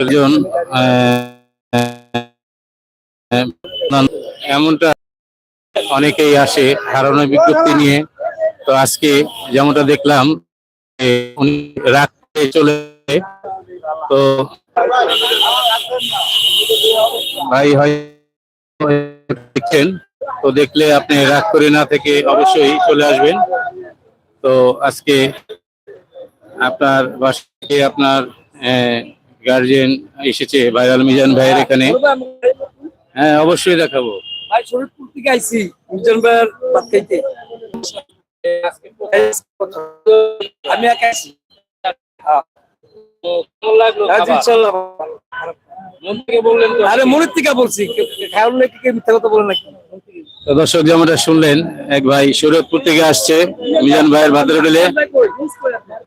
একজন এমনটা অনেকেই আসে হারানো বিজ্ঞপ্তি নিয়ে। তো আজকে যেমনটা দেখলাম উনি রাখতে চলে তো ভাই হয় দেখছেন, তো দেখলে আপনি রাগ করে না থেকে অবশ্যই চলে আসবেন। তো আজকে আপনার বাসায় আপনার গার্জিয়ান এসেছে ভাইরাল মিজান ভাইয়ের এখানে। হ্যাঁ অবশ্যই দেখাবো। ভাই শরীরপুর থেকে আইছি মিজান ভাইয়ের ভাত খাইতে। আমি একা আছি। দর্শক যেমনটা শুনলেন এক ভাই শরীয়তপুর থেকে আসছে মিজান ভাইয়ের ভাতের হোটেলে।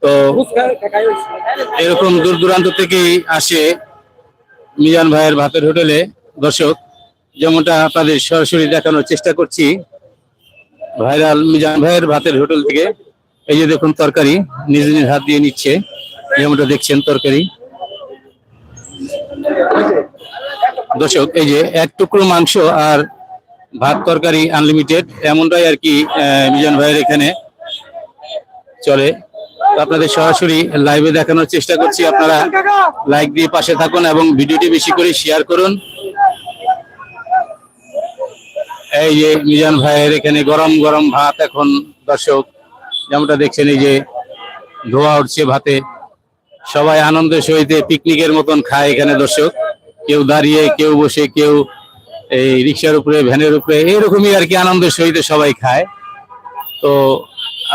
তো এরকম দূর দূরান্ত থেকেই আসে মিজান ভাইয়ের ভাতের হোটেলে। দর্শক, যেমনটা আপনাদের সরাসরি দেখানোর চেষ্টা করছি, ভাইরাল মিজান ভাইয়ের ভাতের হোটেল থেকে। এই যে দেখুন তরকারি, নিজ নিজ হাত দিয়ে নিচ্ছে, যেমনটা দেখছেন তরকারি। দর্শক, এই যে এক টুকরো মাংস আর ভাত তরকারি আনলিমিটেড এমনটাই আর কি মিজান ভাইয়ের এখানে চলে। আপনাদের সরাসরি লাইভে দেখানোর চেষ্টা করছি। আপনারা লাইক দিয়ে পাশে থাকুন এবং ভিডিওটি বেশি করে শেয়ার করুন। এই যে মিজান ভাইয়ের এখানে গরম গরম ভাত এখন দর্শক, যেমনটা দেখছেন এই যে ধোয়া উঠছে ভাতে। সবাই আনন্দের সহিতে পিকনিকের মতন খায় এখানে দর্শক। কেউ দাঁড়িয়ে, কেউ বসে, কেউ এই রিক্সার উপরে, ভ্যানের উপরে, এরকমই আর কি আনন্দের সহিত সবাই খায়। তো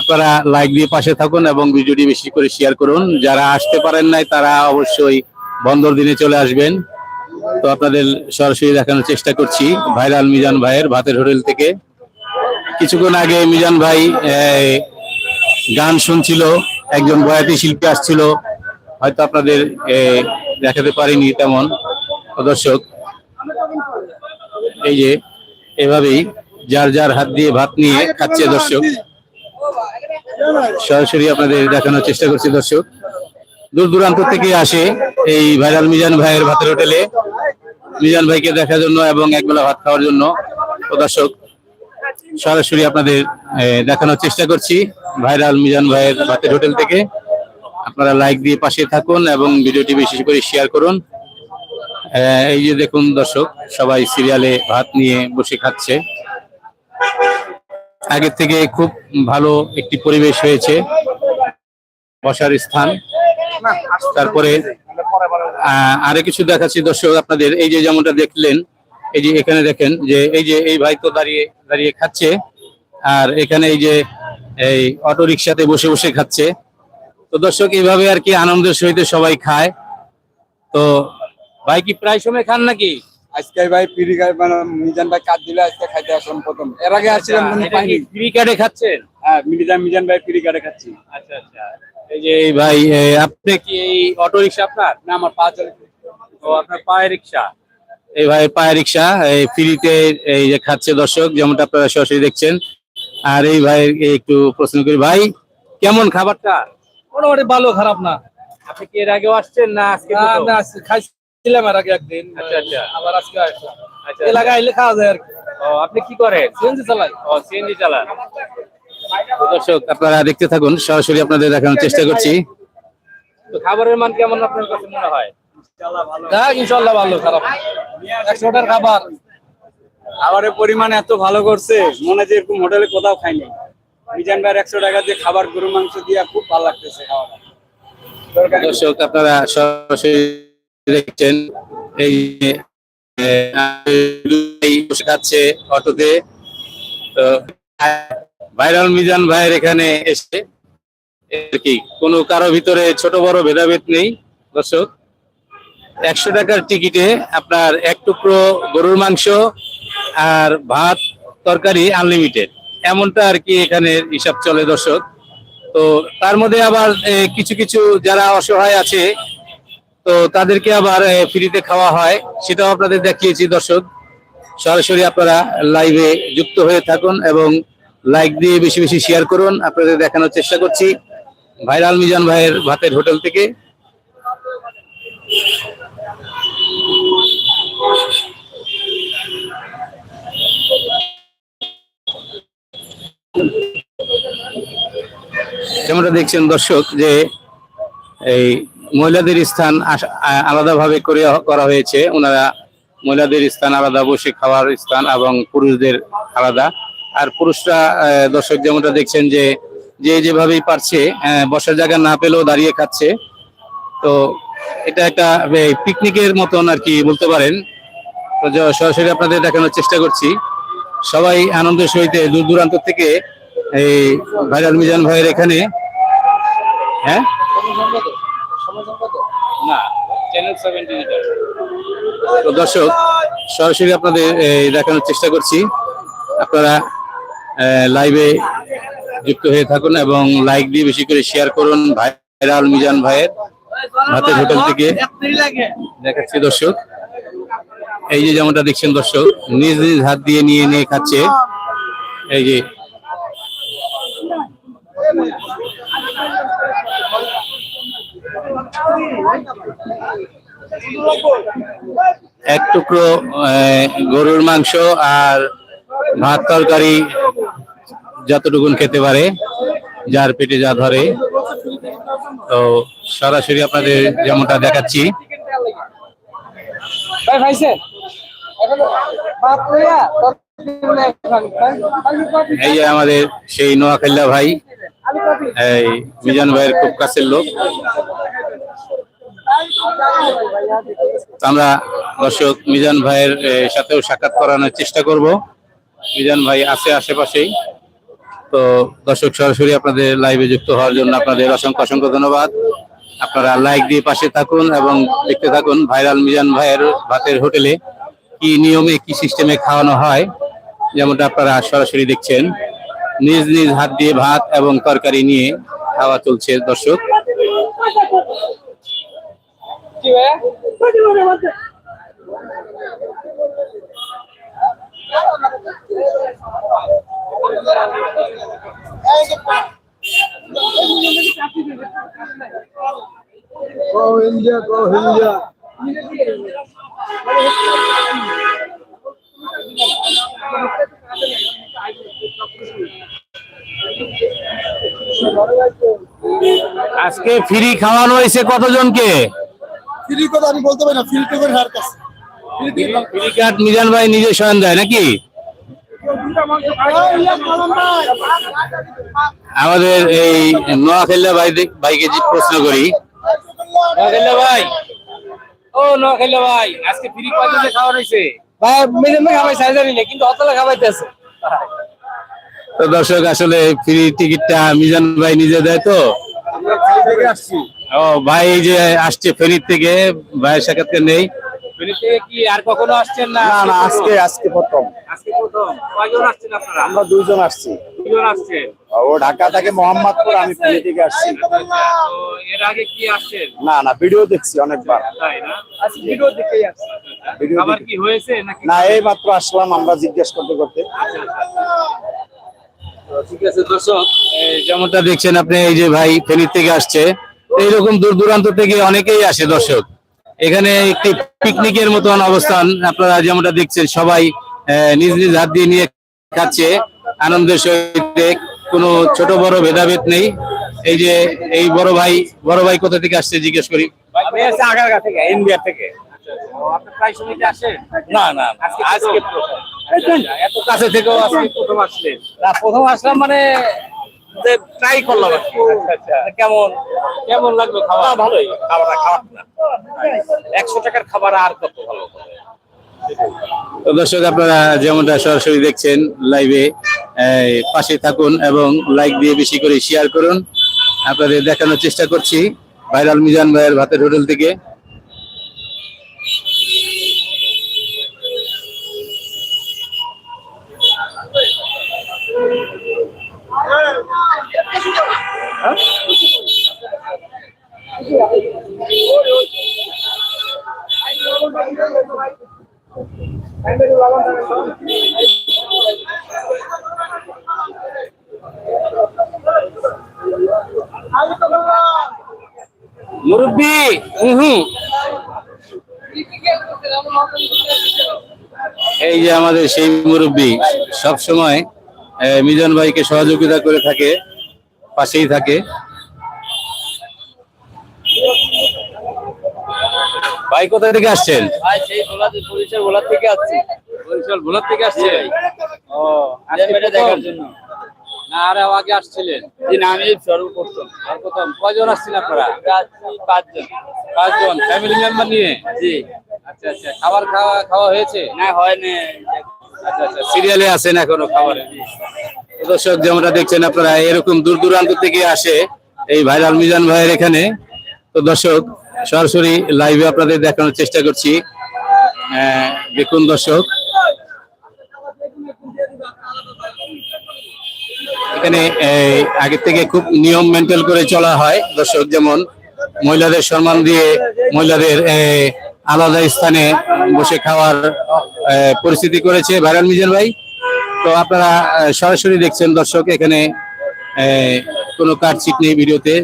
আপনারা লাইক দিয়ে পাশে থাকুন এবং ভিডিওটি বেশি করে শেয়ার করুন। যারা আসতে পারেন নাই, তারা অবশ্যই বন্দর দিনে চলে আসবেন। তো আপনাদের সরাসরি দেখানোর চেষ্টা করছি ভাইরাল মিজান ভাইয়ের ভাতের হোটেল থেকে। কিছুক্ষণ আগে মিজান ভাই গান শুনছিল, একজন বয়াতি শিল্পী আসছিল। হয়তো আপনাদের দেখাতে পারিনি তেমন। দর্শক, এই যে, এভাবেই যার যার হাত দিয়ে ভাত নিয়ে খাচ্ছে দর্শক। সরাসরি আপনাদের দেখানোর চেষ্টা করছি, দর্শক। দূর দূরান্ত থেকে আসে এই ভাইরাল মিজান ভাইয়ের ভাতের হোটেলে। মিজান ভাইকে দেখার জন্য এবং একবেলা ভাত খাওয়ার জন্য। দর্শক, সরাসরি আপনাদের দেখানোর চেষ্টা করছি ভাইরাল মিজান ভাইয়ের ভাতের হোটেল থেকে। আপনারা লাইক দিয়ে পাশে থাকুন এবং ভিডিওটি বেশি করে শেয়ার করুন। এই যে দেখুন দর্শক, সবাই সিরিয়ালে ভাত নিয়ে বসে খাচ্ছে। আগের থেকে খুব ভালো একটি পরিবেশ হয়েছে। বসার স্থান। তারপরে আরও কিছু দেখাচ্ছি দর্শক আপনাদের। এই যে যেমনটা দেখলেন, এই যে এখানে দেখেন যে এই যে এই ভাই তো দাঁড়িয়ে দাঁড়িয়ে খাচ্ছে। আর এখানে এই যে এই অটো রিক্সাতে বসে বসে খাচ্ছে। তো দর্শক, এইভাবে আর কি আনন্দের সহিত সবাই খায়। তো ভাই কি প্রায় সময় খান নাকি? আজকে ভাই পিড়ি মানে মিজান ভাই কাজ দিলে আজকে খাইতে আসলাম প্রথম। এর আগে আসছিলাম কিন্তু এটা পাইনি। ফ্রি কার্ডে খাচ্ছেন? হ্যাঁ মিজান মিজান ভাই পিড়ি কাটে খাচ্ছি। আচ্ছা আচ্ছা। এই যে এই ভাই আপনি কি এই অটো রিক্সা আপনার? না আমার পা চলে ও আপনার পায়ে রিক্সা এই ভাই পায়ে রিক্সা এই ফ্রিতে এই যে খাচ্ছে দর্শক যেমনটা আপনারা সরাসরি দেখছেন। আর এই ভাই একটু প্রশ্ন করি ভাই কেমন খাবারটা? মোটামুটি ভালো খারাপ না। আপনি কি এর আগেও আসছেন না আজকে না? না খাইছিলাম এর আগে একদিন আচ্ছা, আচ্ছা। আবার আজকে আসলাম। আচ্ছা। এলাকা আইলে খাওয়া যায় আর কি। ও আপনি কি করেন? সিএনজি চালাই। ও সিএনজি চালান। দর্শক আপনারা দেখতে থাকুন সরাসরি আপনাদের দেখানোর চেষ্টা করছি। তো খাবারের মান কেমন আপনার কাছে মনে হয়? যাক ইনশাল্লাহ ভালো খারাপ। একশোটার খাবার। খাবারের পরিমাণ এত ভালো করছে মনে হয় যে এরকম হোটেলে কোথাও খাইনি। মিজান ভাইয়ের একশো টাকা দিয়ে খাবার গরু মাংস দিয়ে খুব ভালো লাগতেছে তরকারি দর্শক আপনারা সরাসরি দেখছেন এই যে, আহ, এই বসে খাচ্ছে অটোতে। ভাইরাল মিজান ভাইয়ের এখানে এসে কি কোনো কারও ভিতরে ছোট বড় ভেদাভেদ নেই দর্শক। একশো টাকার টিকিটে আপনার এক টুকরো গরুর মাংস আর ভাত তরকারি আনলিমিটেড এমনটা আর কি এখানে হিসাব চলে দর্শক। তো তার মধ্যে আবার কিছু কিছু যারা অসহায় আছে তো তাদেরকে আবার ফ্রিতে খাওয়া হয়। সেটাও আপনাদের দেখিয়েছি, দর্শক। সরাসরি আপনারা লাইভে যুক্ত হয়ে থাকুন এবং লাইক দিয়ে বেশি বেশি শেয়ার করুন। আপনাদের দেখানোর চেষ্টা করছি ভাইরাল মিজান ভাইয়ের ভাতের হোটেল থেকে। যেমনটা দেখছেন দর্শক যে এই মহিলাদের স্থান আলাদাভাবে করে করা হয়েছে। ওনারা মহিলাদের স্থান আলাদা, বসে খাওয়ার স্থান এবং পুরুষদের আলাদা। আর পুরুষরা দর্শক যেমনটা দেখছেন যে যে যেভাবেই পারছে বসার জায়গা না পেলেও দাঁড়িয়ে খাচ্ছে। তো এটা একটা পিকনিকের মতন আর কি বলতে পারেন। সরাসরি আপনাদের দেখানোর চেষ্টা করছি। সবাই আনন্দের সহিত দূর দূরান্ত থেকে এই ভাইরাল মিজান ভাইয়ের এখানে। হ্যাঁ? না তো দর্শক, সরাসরি আপনাদের দেখানোর চেষ্টা করছি। আপনারা লাইভে যুক্ত হয়ে থাকুন এবং লাইক দিয়ে বেশি করে শেয়ার করুন ভাইরাল মিজান ভাইয়ের ভাতের হোটেল থেকে। দেখাচ্ছি দর্শক। এই যে যেমনটা দেখছেন দর্শক, নিজ নিজ হাত দিয়ে নিয়ে নিয়ে খাচ্ছে। এই যে এক টুকরো গরুর মাংস আর ভাত তরকারি যতটুকুন খেতে পারে যার পেটে যা ধরে। তো সরাসরি আপনাদের যেমনটা দেখাচ্ছি। এই যে আমাদের সেই নোয়াখাল্লা ভাই এই মিজান ভাইয়ের খুব কাছের লোক। আমরা দর্শক মিজান ভাইয়ের সাথেও সাক্ষাৎ করানোর চেষ্টা করব। মিজান ভাই আছে আশেপাশেই। তো দর্শক, সরাসরি আপনাদের লাইভে যুক্ত হওয়ার জন্য আপনাদের অসংখ্য অসংখ্য ধন্যবাদ। আপনারা লাইক দিয়ে পাশে থাকুন এবং দেখতে থাকুন ভাইরাল মিজান ভাইয়ের ভাতের হোটেলে কি নিয়মে, কি সিস্টেমে খাওয়ানো হয়। যেমনটা আপনারা সরাসরি দেখছেন। নিজ নিজ হাত দিয়ে ভাত এবং তরকারি নিয়ে খাওয়া চলছে দর্শক। কি ভাইয়া? আজকে ফ্রি খাওয়ানো হয়েছে কতজনকে? ফ্রি কথা আমি বলতে পারি না ফ্রি টিকেট হার কাছে। ফ্রি মিজান ভাই নিজে স্বয়ং দেয় নাকি? আমাদের এই নোয়াখাল্লা ভাই ভাইকে যে প্রশ্ন করি। ভাই। ও নোয়াখালী ভাই আজকে ফ্রি খাওয়া হয়েছে? ভাই মেজে মেজে খাবাই সাইজ জানি না কিন্তু অতলা খাবাইতেছে তো দর্শক আসলে ফ্রি টিকিটটা মিজান ভাই নিজে দেয় তো? ও ভাই এই যে আসছে ফেরির থেকে ভাইয়ের সাক্ষাৎকার নেই। ফেনী থেকে কি আর কখনো আসছেন না না আজকে আজকে প্রথম। আজকে প্রথম। কয়জন আসছেন আপনারা? আমরা দুইজন আসছি। আসছেন? ও ঢাকা থেকে মোহাম্মদপুর আমি ফিরে থেকে আসছি। এর আগে কি আসছেন? না না ভিডিও দেখছি অনেকবার। তাই না? আজকে ভিডিও দেখেই আসছে ভিডিও খাবার কি হয়েছে নাকি? না এই মাত্র আসলাম আমরা জিজ্ঞেস করতে করতে। ঠিক আছে দর্শক যেমনটা দেখছেন আপনি এই যে ভাই ফেনীর থেকে আসছে। এইরকম দূর দূরান্ত থেকে অনেকেই আসে দর্শক। এখানে একটি পিকনিকের মতন অবস্থান আপনারা যেমনটা দেখছেন সবাই আহ, নিজ নিজ হাত দিয়ে নিয়ে খাচ্ছে। আনন্দের সহিত কোনো ছোট বড় ভেদাভেদ নেই। এই যে এই বড় ভাই বড় ভাই কোথা থেকে আসছে জিজ্ঞেস করি। আমি আসছি আগারগা থেকে ইন্ডিয়া থেকে। আপনি প্রায় সময় আসেন? না না আজকে আজকে এত কাছে থেকেও আজকে প্রথম আসলেন। না প্রথম আসলাম মানে ট্রাই করলাম আর কেমন? কেমন লাগল খাওয়া খাওয়া ভালোই। খাবার খাবার না। একশো টাকার খাবার আর কত ভালো দর্শক আপনারা যেমনটা সরাসরি দেখছেন লাইভে পাশে থাকুন এবং লাইক দিয়ে বেশি করে শেয়ার করুন। আপনাদের দেখানোর চেষ্টা করছি ভাইরাল মিজান ভাইয়ের ভাতের হোটেল থেকে। মুরব্বী হুম এই যে আমাদের সেই মুরব্বী সব সময় মিজান ভাইকে সহযোগিতা করে থাকে। পাশেই থাকে। ভাই কোথা থেকে আসছেন? ভাই সেই ভোলাতে ভোলার থেকে আসছি। বরিশাল ভোলার থেকে আসছে ও দেখার জন্য। না আরে আগে আসছিলেন। জি না আমি সর্বপ্রথম। আর প্রথম। কয়জন আসছেন আপনারা? আসছি পাঁচজন। পাঁচজন ফ্যামিলি মেম্বার নিয়ে? জি। আচ্ছা আচ্ছা। খাবার খাওয়া খাওয়া হয়েছে? না হয়নি। আচ্ছা আচ্ছা। সিরিয়ালে আছেন এখনও খাবারে দর্শক যেমনটা দেখছেন আপনারা এরকম দূর দূরান্ত থেকে আসে এই ভাইরাল মিজান ভাইয়ের এখানে। তো দর্শক সরাসরি লাইভে আপনাদের দেখানোর চেষ্টা করছি। দেখুন দর্শক। এখানে এই, আগে থেকে খুব নিয়ম মেনটেন করে চলা হয়। দর্শক যেমন মহিলাদের সম্মান দিয়ে মহিলাদের আলাদা স্থানে বসে খাওয়ার পরিস্থিতি করেছে ভাইরাল মিজান ভাই। তো আপনারা সরাসরি দেখছেন দর্শক, এখানে কোনো কাটচিট নেই ভিডিওতে,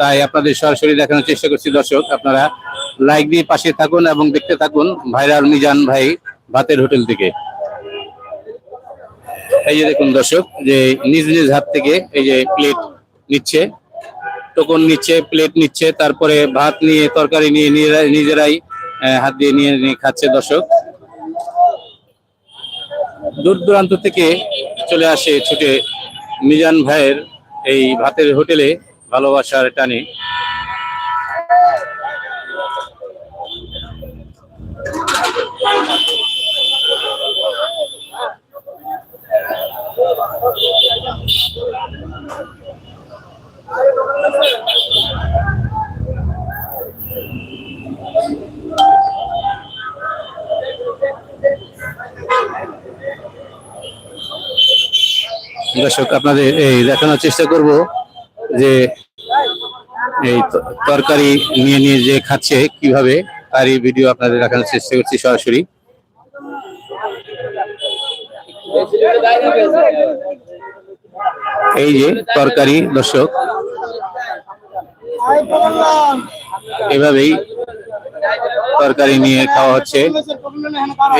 তাই আপনাদের সরাসরি দেখানোর চেষ্টা করছি দর্শক, আপনারা লাইক দিয়ে পাশে থাকুন এবং দেখতে থাকুন ভাইরাল মিজান ভাই ভাতের হোটেল থেকে। এই যে দেখুন দর্শক, যে নিজ নিজ হাত থেকে এই যে প্লেট নিচ্ছে, টোকন নিচ্ছে প্লেট নিচ্ছে, তারপরে ভাত নিয়ে, তরকারি নিয়ে, নিজেরাই হাত দিয়ে নিয়ে নিয়ে খাচ্ছে দর্শক। দূর দূরান্ত থেকে চলে আসে ছুটে মিজান ভাইয়ের এই ভাতের হোটেলে ভালোবাসার টানে। দর্শক, আপনাদের এই দেখানোর চেষ্টা করব যে এই তরকারি নিয়ে নিয়ে যে খাচ্ছে, কীভাবে তার এই ভিডিও আপনাদের দেখানোর চেষ্টা করছি সরাসরি। এই যে তরকারি, দর্শক। এভাবেই তরকারি নিয়ে খাওয়া হচ্ছে।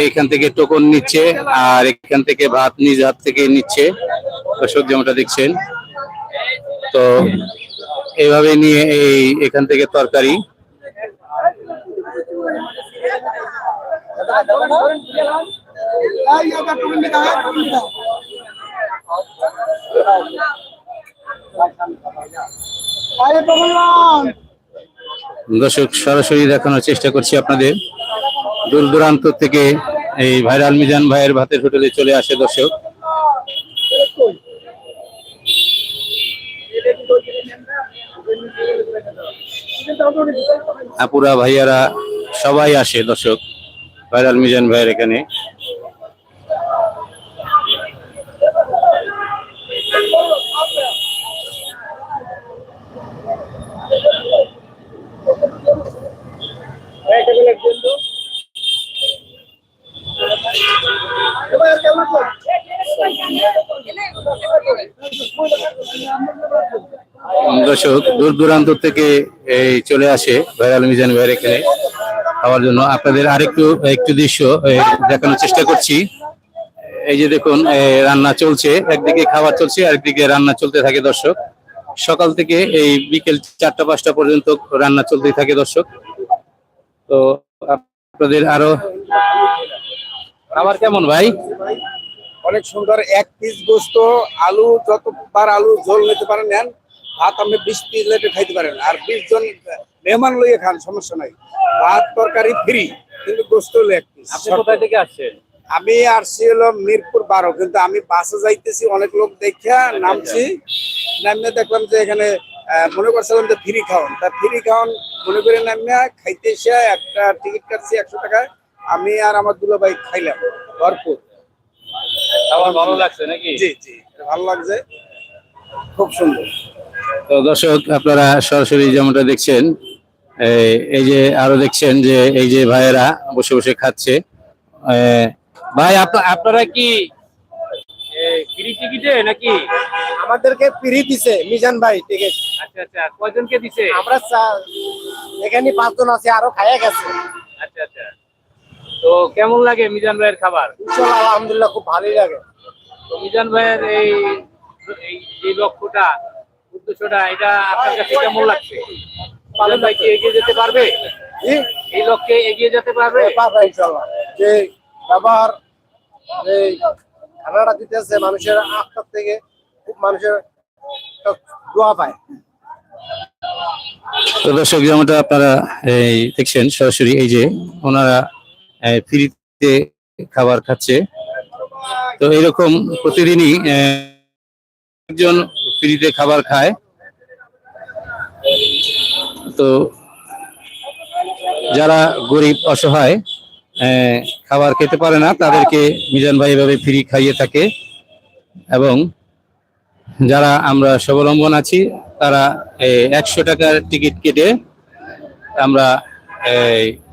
এইখান থেকে টোকন নিচ্ছে, আর এখান থেকে ভাত, নিজ হাত থেকে নিচ্ছে। দর্শক যেমনটা দেখছেন, তো এইভাবে নিয়ে এই এখান থেকে তরকারি। দর্শক, সরাসরি দেখানোর চেষ্টা করছি আপনাদের। দূর দূরান্ত থেকে এই ভাইরাল মিজান ভাইয়ের ভাতের হোটেলে চলে আসে দর্শক। আপুরা ভাইয়ারা সবাই আসে দর্শক। ভাইরাল মিজান ভাইয়ের এখানে। দর্শক, দূর দূরান্ত থেকে এই চলে আসে ভাইরাল মিজান ভাইয়ের এখানে খাওয়ার জন্য। আপনাদের আরেকটু, একটু দৃশ্য দেখানোর চেষ্টা করছি। এই যে দেখুন রান্না চলছে, একদিকে খাবার চলছে, আরেকদিকে রান্না চলতে থাকে দর্শক। সকাল থেকে এই বিকেল চারটা, পাঁচটা পর্যন্ত রান্না চলতেই থাকে দর্শক। তো আপনাদের আরও, খাবার কেমন ভাই? অনেক সুন্দর, এক পিস গোস্ত, আলু, যতবার আলু ঝোল নিতে পারেন নেন। ভাত আপনি বিশ পিস লেটে খাইতে পারেন। আর বিশ জন মেহমান লইয়ে খান সমস্যা নাই। ভাত তরকারি ফ্রি কিন্তু গোস্ত হলো এক পিস আপনি কোথায় থেকে আসছেন? আমি আসছি হলো মিরপুর বারো কিন্তু আমি বাসে যাইতেছি অনেক লোক দেখিয়া নামছি। নামে দেখলাম যে এখানে মনে করছিলাম যে ফ্রি খাওয়ান। তা ফ্রি খাওয়ান মনে করে নামিয়া খাইতে এসে একটা টিকিট কাটছি একশো টাকায়। আমি আর আমার দুলো ভাই খাইলাম ভরপুর। খাবার ভালো লাগছে নাকি? জি জি ভালো লাগছে। খুব সুন্দর। তো দর্শক আপনারা সরাসরি যেমনটা দেখছেন এই- যে আরও দেখছেন যে এই যে ভাইয়েরা বসে বসে খাচ্ছে। ভাই আপনারা কি ফ্রি টিকিটে নাকি? আমাদেরকে ফ্রি দিছে মিজান ভাই টিকিট। আচ্ছা আচ্ছা কয়জনকে দিছে? আমরা এখানে পাঁচজন আছে আরও খাইয়া গেছে। আচ্ছা আচ্ছা। তো কেমন লাগে মিজান ভাইয়ের খাবার? আলহামদুলিল্লাহ খুব ভালোই লাগে। তো মিজান ভাইয়ের এই এই লক্ষ্যটা উদ্দেশ্যটা এটা আপনার কাছে কেমন লাগছে? মিজান ভাই কি এগিয়ে যেতে পারবে? এই লক্ষ্যে এগিয়ে যেতে পারবে? পাবে ইনশাল্লাহ যে ব্যবহার এই খানাটা দিতেছে মানুষের আত্মার থেকে খুব মানুষের দোয়া পায়। তো দর্শক যেমনটা আপনারা এই দেখছেন সরাসরি এই যে ওনারা ফ্রিতে খাবার খাচ্ছে। তো এরকম প্রতিদিনই একজন ফ্রিতে খাবার খায়। তো যারা গরিব, অসহায় খাবার খেতে পারে না, তাদেরকে মিজান ভাই এভাবে ফ্রি খাইয়ে থাকে। এবং যারা আমরা স্বাবলম্বন আছি, তারা একশো টাকার টিকিট কেটে আমরা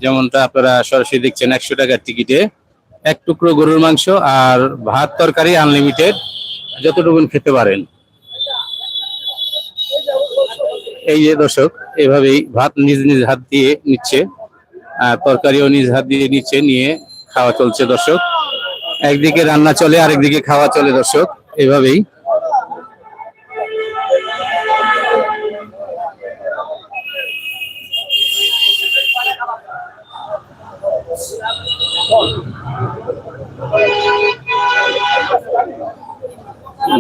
যেমনটা আপনারা সরাসরি দেখছেন, একশো টাকার টিকিটে এক টুকরো গরুর মাংস আর ভাত তরকারি আনলিমিটেড, যতটুকুন খেতে পারেন। এই যে দর্শক, এভাবেই ভাত নিজ নিজ হাত দিয়ে নিচ্ছে, আর তরকারিও নিজ হাত দিয়ে নিচ্ছে, নিয়ে খাওয়া চলছে দর্শক। একদিকে রান্না চলে, আরেকদিকে খাওয়া চলে দর্শক, এভাবেই।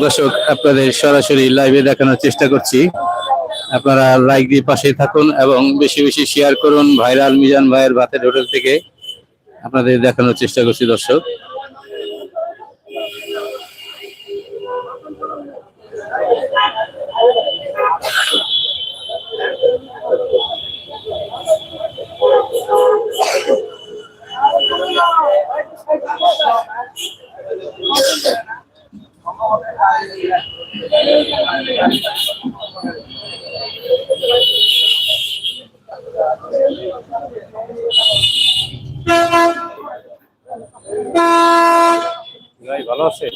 দর্শক, আপনাদের সরাসরি লাইভে দেখানোর চেষ্টা করছি। আপনারা লাইক দিয়ে পাশে থাকুন এবং বেশি বেশি শেয়ার করুন ভাইরাল মিজান ভাইয়ের ভাতের হোটেল থেকে। আপনাদের দেখানোর চেষ্টা করছি দর্শক। ভাই ভালো আছে